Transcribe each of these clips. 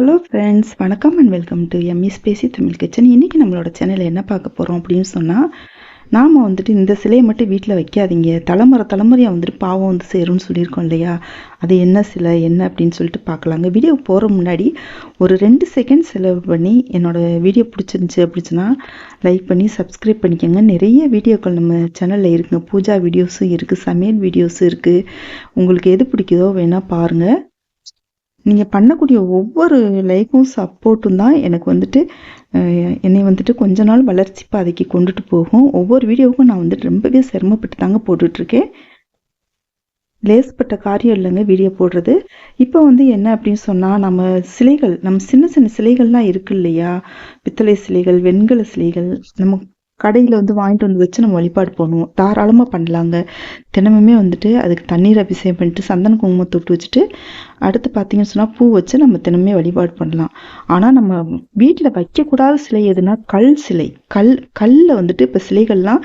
Hello friends வணக்கம் and welcome to ME spicy Tamil kitchen இன்றைக்கி நம்மளோட சேனலில் என்ன பார்க்க போகிறோம் அப்படின்னு சொன்னால் நாம் வந்துட்டு இந்த சிலையை மட்டும் வீட்டில் வைக்காதீங்க. தலைமுறை தலைமுறையாக வந்துட்டு பாவம் வந்து சேரும்னு சொல்லியிருக்கோம் இல்லையா? அது என்ன சிலை என்ன அப்படின்னு சொல்லிட்டு பார்க்கலாங்க. வீடியோ போகிற முன்னாடி ஒரு ரெண்டு செகண்ட் செலவு பண்ணி என்னோடய வீடியோ பிடிச்சிருந்துச்சி அப்படிச்சுன்னா லைக் பண்ணி சப்ஸ்கிரைப் பண்ணிக்கோங்க. நிறைய வீடியோக்கள் நம்ம சேனலில் இருக்குங்க. பூஜா வீடியோஸும் இருக்குது சமையல் வீடியோஸும் இருக்குது உங்களுக்கு எது பிடிக்குதோ வேணால் பாருங்கள் நீங்கள் பண்ணக்கூடிய ஒவ்வொரு லைக்கும் சப்போர்ட்டும் தான் எனக்கு வந்துட்டு என்னை வந்துட்டு கொஞ்ச நாள் வளர்ச்சி பாதைக்கு கொண்டுட்டு போகும். ஒவ்வொரு வீடியோவுக்கும் நான் வந்துட்டு ரொம்பவே சிரமப்பட்டு தாங்க போட்டுட்ருக்கேன். லேஸ்பட்ட காரியம் இல்லைங்க வீடியோ போடுறது. இப்போ வந்து என்ன அப்படின்னு சொன்னால் நம்ம சிலைகள் நம்ம சின்ன சின்ன சிலைகள்லாம் இருக்கு இல்லையா? பித்தளை சிலைகள் வெண்கல சிலைகள் நம்ம கடையில் வந்து வாங்கிட்டு வந்து வச்சு நம்ம வழிபாடு பண்ணுவோம் தாராளமாக பண்ணலாங்க. தினமுமே வந்துட்டு அதுக்கு தண்ணீர் அபிஷேகம் பண்ணிட்டு சந்தன குங்குமம் தொட்டு வச்சுட்டு அடுத்து பார்த்தீங்கன்னு சொன்னால் பூ வச்சு நம்ம தினமே வழிபாடு பண்ணலாம். ஆனால் நம்ம வீட்டில் வைக்கக்கூடாத சிலை எதுனா கல் சிலை. கல் கல்லில் வந்துட்டு இப்போ சிலைகள்லாம்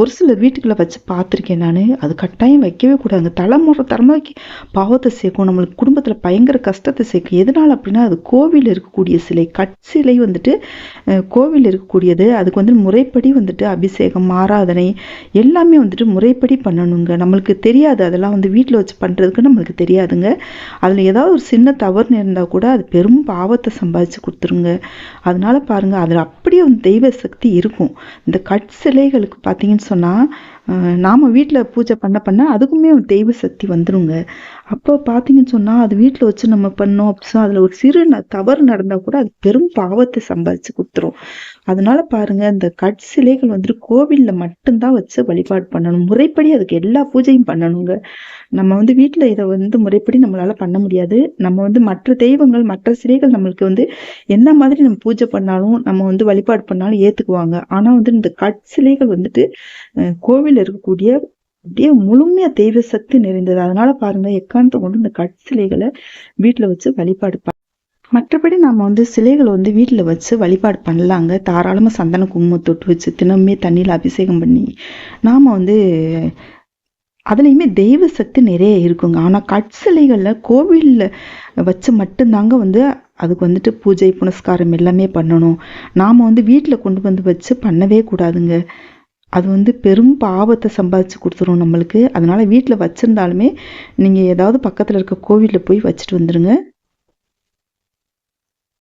ஒரு சில வீட்டுக்குள்ளே வச்சு பார்த்துருக்கேன் நான். அது கட்டாயம் வைக்கவே கூடாது தலைமுறை தலைமுறைக்கு பாவத்தை சேர்க்கும். நம்மளுக்கு குடும்பத்தில் பயங்கர கஷ்டத்தை சேர்க்கும். எதனால் அப்படின்னா அது கோவிலில் இருக்கக்கூடிய சிலை. கட் சிலை வந்துட்டு கோவிலில் இருக்கக்கூடியது. அதுக்கு வந்து முறைப்படி வந்துட்டு அபிஷேகம் ஆராதனை எல்லாமே வந்துட்டு முறைப்படி பண்ணணுங்க. நம்மளுக்கு தெரியாது. அதெல்லாம் வந்து வீட்டில் வச்சு பண்ணுறதுக்கு நம்மளுக்கு தெரியாதுங்க. அதில் ஏதாவது ஒரு சின்ன தவறு இருந்தால் கூட அது பெரும் பாவத்தை சம்பாதிச்சு கொடுத்துருங்க. அதனால பாருங்கள் அதில் அப்படியே வந்து தெய்வ சக்தி இருக்கும். இந்த கட் சிலைகளுக்கு பார்த்தீங்கன்னு சொன்னால் நாம் வீட்டில் பூஜை பண்ண பண்ண அதுக்குமே தெய்வ சக்தி வந்துடுங்க அப்போ பார்த்தீங்கன்னு சொன்னால் அது வீட்டில் வச்சு நம்ம பண்ணோம் அப்படின்னா அதில் ஒரு சிறு தவறு நடந்தால் கூட அது பெரும் பாவத்தை சம்பாதிச்சு கொடுத்துரும். அதனால பாருங்கள் இந்த கட் சிலைகள் வந்துட்டு கோவிலில் மட்டும்தான் வச்சு வழிபாடு பண்ணணும். முறைப்படி அதுக்கு எல்லா பூஜையும் பண்ணணுங்க. நம்ம வந்து வீட்டில் இதை வந்து முறைப்படி நம்மளால் பண்ண முடியாது. நம்ம வந்து மற்ற தெய்வங்கள் மற்ற சிலைகள் நம்மளுக்கு வந்து என்ன மாதிரி நம்ம பூஜை பண்ணாலும் நம்ம வந்து வழிபாடு பண்ணாலும் ஏற்றுக்குவாங்க ஆனால் வந்து இந்த கட் சிலைகள் வந்துட்டு கோவில் இருக்கக்கூடிய அப்படியே முழுமையா தெய்வ சக்தி நிறைந்தது. அதனால பாருங்க எக்காரணத்தை கொண்டு இந்த கட் சிலைகளை வீட்டில் வச்சு வழிபாடு மற்றபடி நம்ம வந்து சிலைகளை வந்து வீட்டில் வச்சு வழிபாடு பண்ணலாங்க. தாராளமாக சந்தன குங்குமம் தொட்டு வச்சு தினமே தண்ணியில் அபிஷேகம் பண்ணி நாம் வந்து அதுலேயுமே தெய்வ சக்தி நிறைய இருக்குங்க. ஆனால் கட்சிலைகளில் கோவிலில் வச்சு மட்டும்தாங்க வந்து அதுக்கு வந்துட்டு பூஜை புனஸ்காரம் எல்லாமே பண்ணணும். நாம் வந்து வீட்டில் கொண்டு வந்து வச்சு பண்ணவே கூடாதுங்க. அது வந்து பெரும் பாவத்தை சம்பாதிச்சு கொடுத்துரும் நம்மளுக்கு. அதனால் வீட்டில் வச்சுருந்தாலுமே நீங்கள் ஏதாவது பக்கத்தில் இருக்க கோவிலில் போய் வச்சுட்டு வந்துடுங்க